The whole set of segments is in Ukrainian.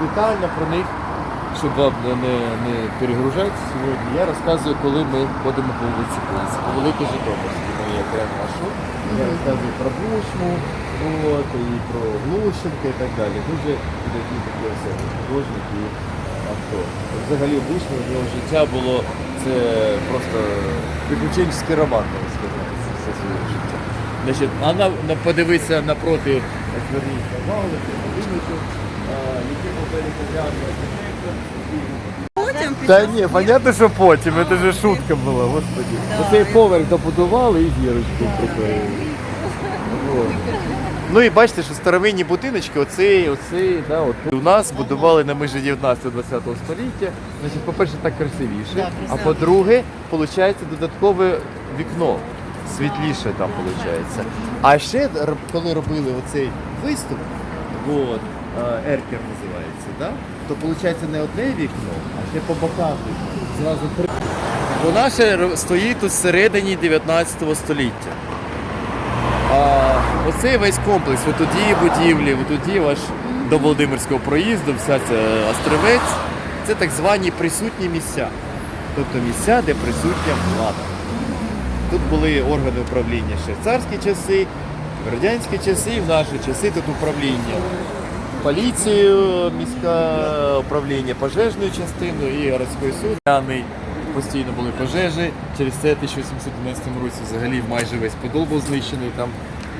детально про них, щоб вам не, не, не перегружати сьогодні, я розказую, коли ми ходимо по вулиці Плиці, по Великій Житомирській, моє окремий маршрут. Я розказую про Бучму, от, і про Глущенка і так далі. Дуже такі такі особи, художник і актор. Взагалі в у нього життя було це просто приключенческий роман, можна сказати, все своє життя. Значить, а на, на, подивися напроти зверніть на вулиці, Та ні, понятно, що потім, це ж шутка була, господи. Оцей поверх добудували і зірочку приклеїли. Ну і бачите, що старовинні будиночки, оцей, оцей, да, от у нас будували на межі 19-20 століття. Значить, по-перше, так красивіше, а по-друге, виходить додаткове вікно. Світліше там виходить. А ще коли робили оцей виступ, от, еркер називається, да? то виходить не одне вікно, а ще по бокам вікно. Зразу три. Вона ще стоїть тут всередині 19 століття. А, оцей весь комплекс, отуді будівлі, отуді ваш до Володимирського проїзду, вся ця острівець, це так звані присутні місця. Тобто місця, де присутня влада. Тут були органи управління ще в царські часи, в радянські часи, в наші часи тут управління. Поліцією, міське управління пожежною частиною і городський суд. Постійно були пожежі. Через це в 1811 році взагалі майже весь подол був знищений. Там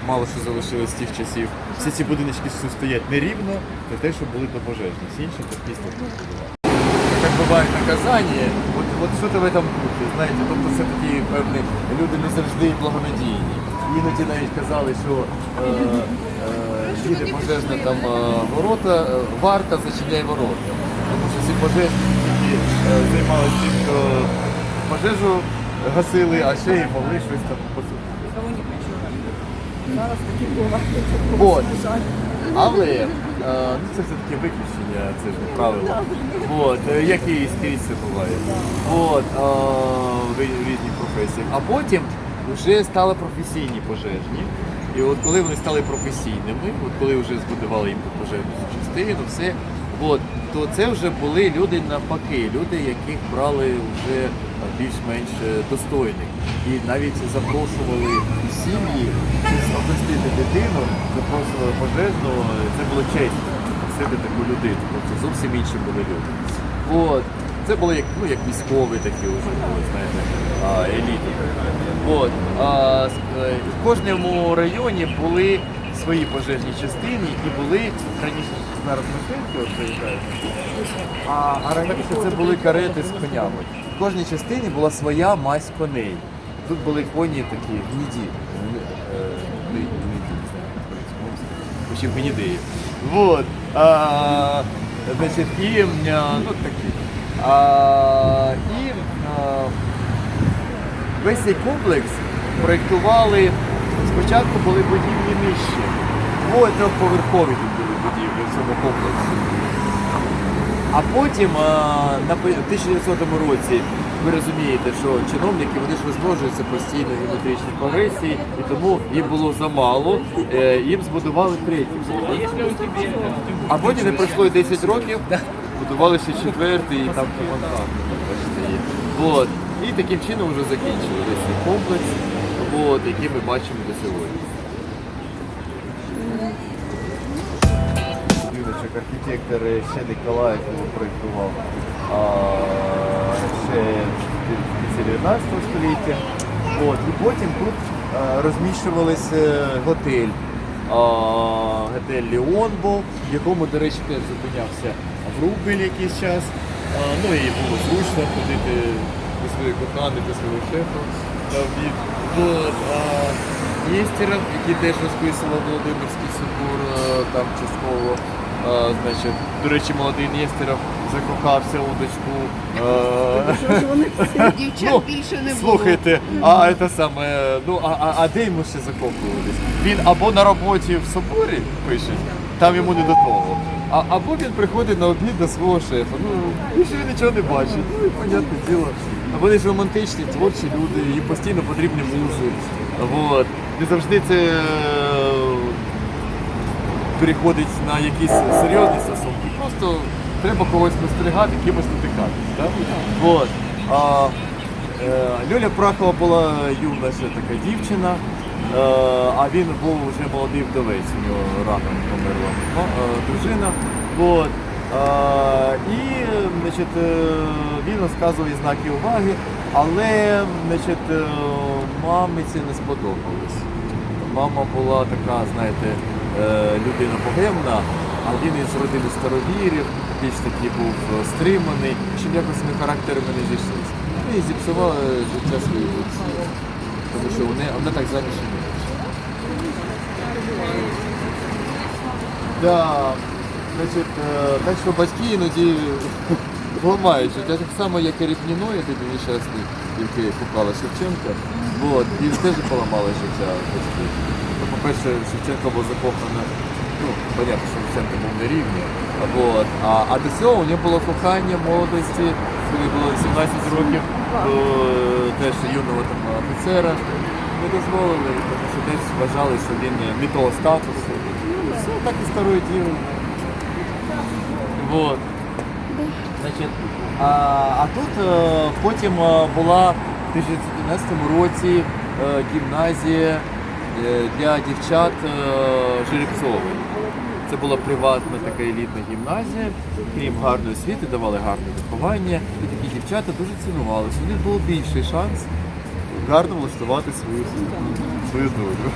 мало що залишилось з тих часів. Всі ці будиночки стоять нерівно, це те, що були до пожежні. Всі інші то після побудували. Як буває наказання, от, от що тебе там духи, знаєте, тобто це такі певні люди не завжди благонадійні. Іноді навіть казали, що е, е, їде пожежна там е, ворота, е, варта зачиняє ворота. Тому що ці пожежники е, займалися тим, що пожежу гасили, а ще й могли щось там. Зараз Але е, ну, це все-таки виключення, це ж не правило. Вот. е, Як і скрізь це буває. Вот. е, в рі- різних професіях. А потім вже стали професійні пожежні. І от коли вони стали професійними, от коли вже збудували їм пожежну частину, все, от, то це вже були люди навпаки, люди, яких брали вже більш-менш е, достойних. І навіть запрошували сім'ї охрестити дитину, запрошували пожежного, це було честь носити таку людину. Тобто зовсім інші були люди. От. Це були як, ну, як військові такі вже знаєте, еліти. От. А, в кожному районі були свої пожежні частини, які були раніше зараз машинки от заїжджають. А, а раніше це були карети з конями. В кожній частині була своя мазь коней. Тут були коні такі гніді. Е, по-українському. В гнідеї. Вот. А, значить, і ну, такі. А, і а, весь цей комплекс проєктували. Спочатку були будівлі нижче. Двоє трьохповерхові тут були будівлі в цьому комплексі. А потім а, на 1900 році ви розумієте, що чиновники вони ж розмножуються постійно в геометричній прогресії, і тому їм було замало. Е, їм збудували третій. А потім не пройшло і 10 років, будували ще четвертий і там фонтан. І таким чином вже закінчили весь цей комплекс, от, який ми бачимо до сьогодні. Юрочок, архітектор ще Николаєв його проєктував ще в 19 століття. От, і потім тут розміщувалися готель. Готель Ліон був, в якому, до речі, теж зупинявся Врубель якийсь час. Ну і було зручно ходити до своєї кохани, до свого шефа на обід. От, а, Єстеров, який теж розписував Володимирський собор там частково. А, значить, до речі, молодий Нестеров закохався у дочку. Дівчат Ну, більше не було. Слухайте, а це саме, ну а, а, а де йому ще закохуватись? Він або на роботі в соборі пише, там йому не до того. А, або він приходить на обід до свого шефа. Ну, більше він нічого не бачить. Ну, і понятне діло. Вони ж романтичні, творчі люди, їм постійно потрібні музи. Вот. Не завжди це е, переходить на якісь серйозні стосунки. Просто треба когось спостерігати, кимось натикатись. Так? Вот. А, е, Льоля Прахова була юна ще така дівчина, е, а він був вже молодий вдовець, у нього рано померла ну, е, дружина. Вот. Е, і значить, е, він розказує знаки уваги, але значить, е, мамі це не сподобалось. Мама була така, знаєте, е, людина богемна, а він із родини старовірів, більш такий був стриманий, щоб якось ми характерами не зійшлися. Ну і зіпсувала життя дочці. Тому що вони, вона так вийшла. Да, значить, так що батьки іноді ламають життя, так само, як і Ріпніно, я тобі нещасний, який купала Шевченка. Вот, і теж поламали життя. Ну, по-перше, Шевченко був закоханий, ну, понятно, що Шевченко був на рівні. Вот. А, а до цього у нього було кохання молодості, коли було 17 років, то теж юного там офіцера не дозволили, тому що теж вважали, що він не того статусу. І все, так і старою діло. Вот. Значить, а, а тут е, потім е, була в 2011 році е, гімназія для дівчат Жеребцової. Це була приватна така елітна гімназія, крім гарної освіти, давали гарне виховання, і такі дівчата дуже цінувалися. У них був більший шанс гарно влаштувати свою, свою долю.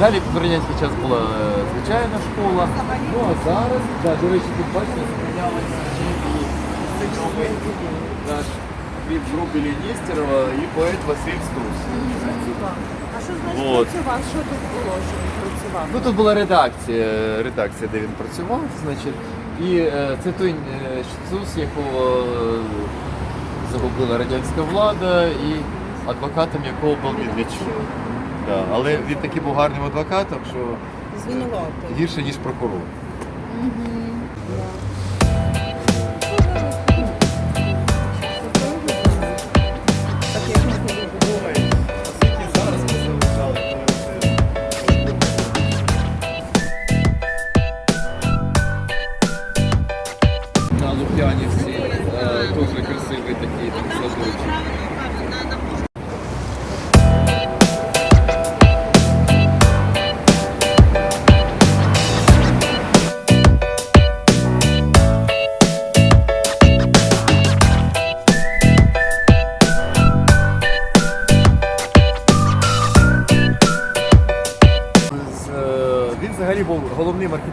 Далі в час була звичайна школа. Ну а зараз, да, до речі, тут бачите, зупинялися наш від групи Нестерова і поет Василь Струс. А що значить Вот. працював? Що тут було, що він працював? Ну тут була редакція, редакція, де він працював, значить. І е, це той е, якого е, загубила радянська влада і адвокатом якого був Медведчук. Да, але він такий був гарним адвокатом, що Звинуватий. гірше, ніж прокурор. Так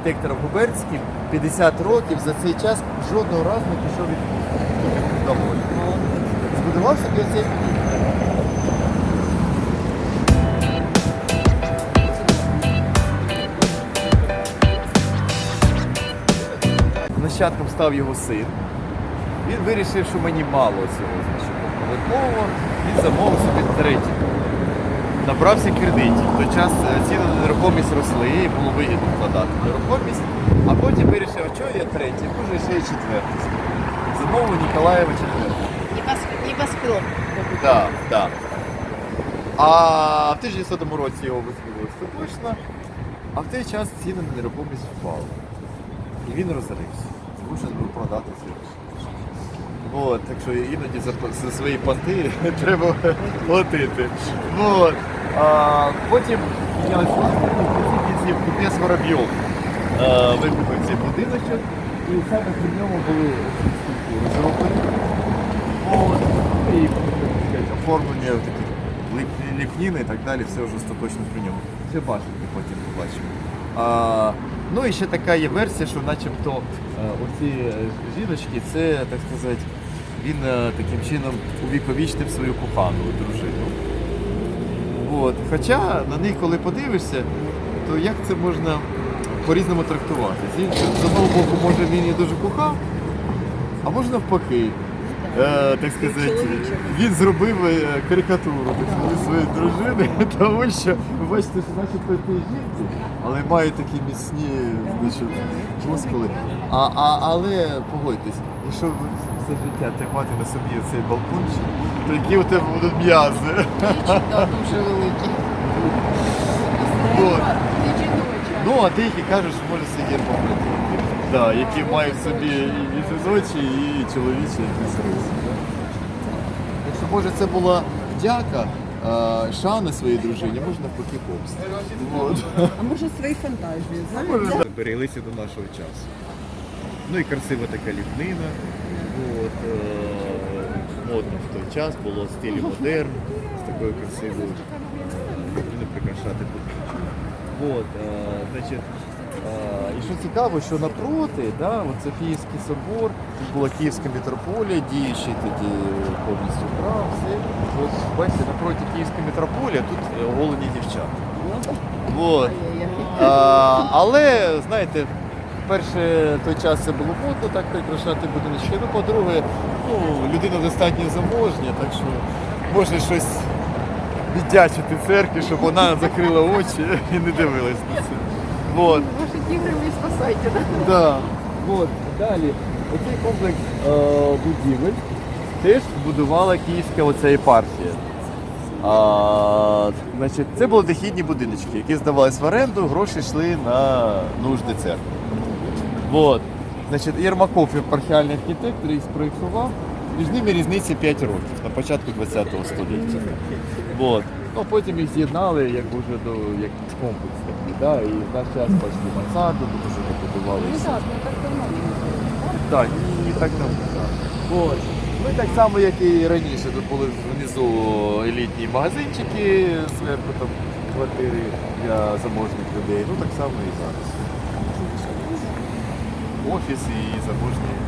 архітектором губернським 50 років. За цей час жодного разу не пішов від домой. Збудував собі оцей Нащадком став його син. Він вирішив, що мені мало цього поверхового. Він замовив собі третій набрався кредитів. В той час е, ціни на нерухомість росли, і було вигідно вкладати нерухомість, а потім вирішив, що я третій, може ще й четвертий. Замовив Ніколаєва четвертий. Небоскреб. Так, так. А в 1900 році його висновили остаточно, а в той час ціни на нерухомість впали. І він розорився. Змушений був продати це. От, так що іноді за, за свої понти треба платити. От. А, потім піднялися кінців купець Воробйов. Викупив цей будиночок і саме при ньому були ці скульптури зроблені. От. І оформлення таких ліп- ліпнін і так далі, все вже остаточно при ньому. Це бачите, потім побачимо. А, ну і ще така є версія, що начебто е, оці е, жіночки, це, так сказати, він е, таким чином увіковічнив свою кохану дружину. От. Хоча на них, коли подивишся, то як це можна по-різному трактувати? З одного боку, може він її дуже кохав, а може навпаки. Е, так сказати, він зробив е, карикатуру так сказати, своєї дружини, тому що ви бачите, що начебто ті жінки, але мають такі міцні значить, мускули. А, а, але погодьтесь, якщо ви все життя тримати на собі цей балкончик, то які у тебе будуть м'язи. Дуже великий. От. Ну, а деякі кажуть, що може це гермафродити. Да, які мають в собі і жіночі, і чоловічі якісь риси. да. Так що, може, це була вдяка, шана своїй дружині, може навпаки помста. От. А може свої фантазії, знаєте? Збереглися до нашого часу. Ну і красива така ліпнина. От, е, модно в той час було в стилі модерн, з такою красивою ліпниною прикрашати. От, е, значить, і що цікаво, що напроти, да, от Софійський собор, тут була Київська митрополія, діючий тоді повністю храм, все. От, бачите, напроти Київської митрополії, тут е, голені дівчата. Вот. А, але, знаєте, перше той час це було модно так прикрашати будиночки. Ну, по-друге, ну, людина достатньо заможня, так що можна щось віддячити церкві, щоб вона закрила очі і не дивилась на це. Вот. Ваші тігри ви спасайте, так? Да. Вот. Далі, оцей комплекс е, будівель теж будувала київська оця єпархія. А, значить, це були дохідні будиночки, які здавались в оренду, гроші йшли на нужди церкви. Вот. Значить, Єрмаков, єпархіальний архітектор, їх спроєктував. Між ними різниця 5 років на початку ХХ століття. Вот. Ну, потім їх з'єднали як уже до як комплекс такий. Да? І в наш час бачили мансарду, тут вже побудували. і все. Так, і, і так там. От. Ну і так само, як і раніше, тут були внизу елітні магазинчики, зверху там квартири для заможних людей. Ну так само і зараз. Офіс і заможні.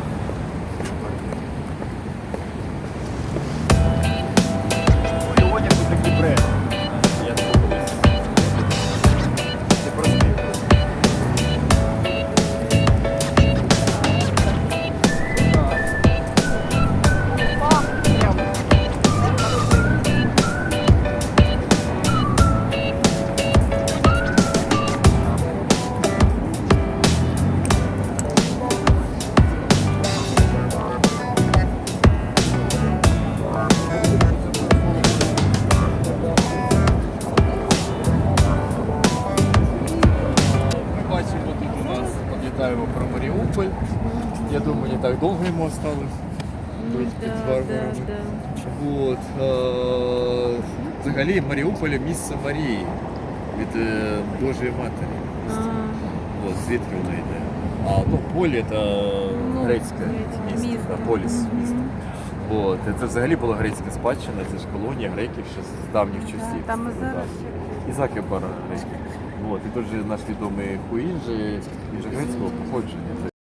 Взагалі Маріуполь місце Марії від е, Божої Матері. От, звідки вона йде. А ну, полі це Ну, грецьке грецьке місто, поліс місто. От, це взагалі була грецька спадщина, це ж колонія греків ще з давніх часів. там і Закипара грецький. От, і тут же наш відомий Хуїн же грецького походження.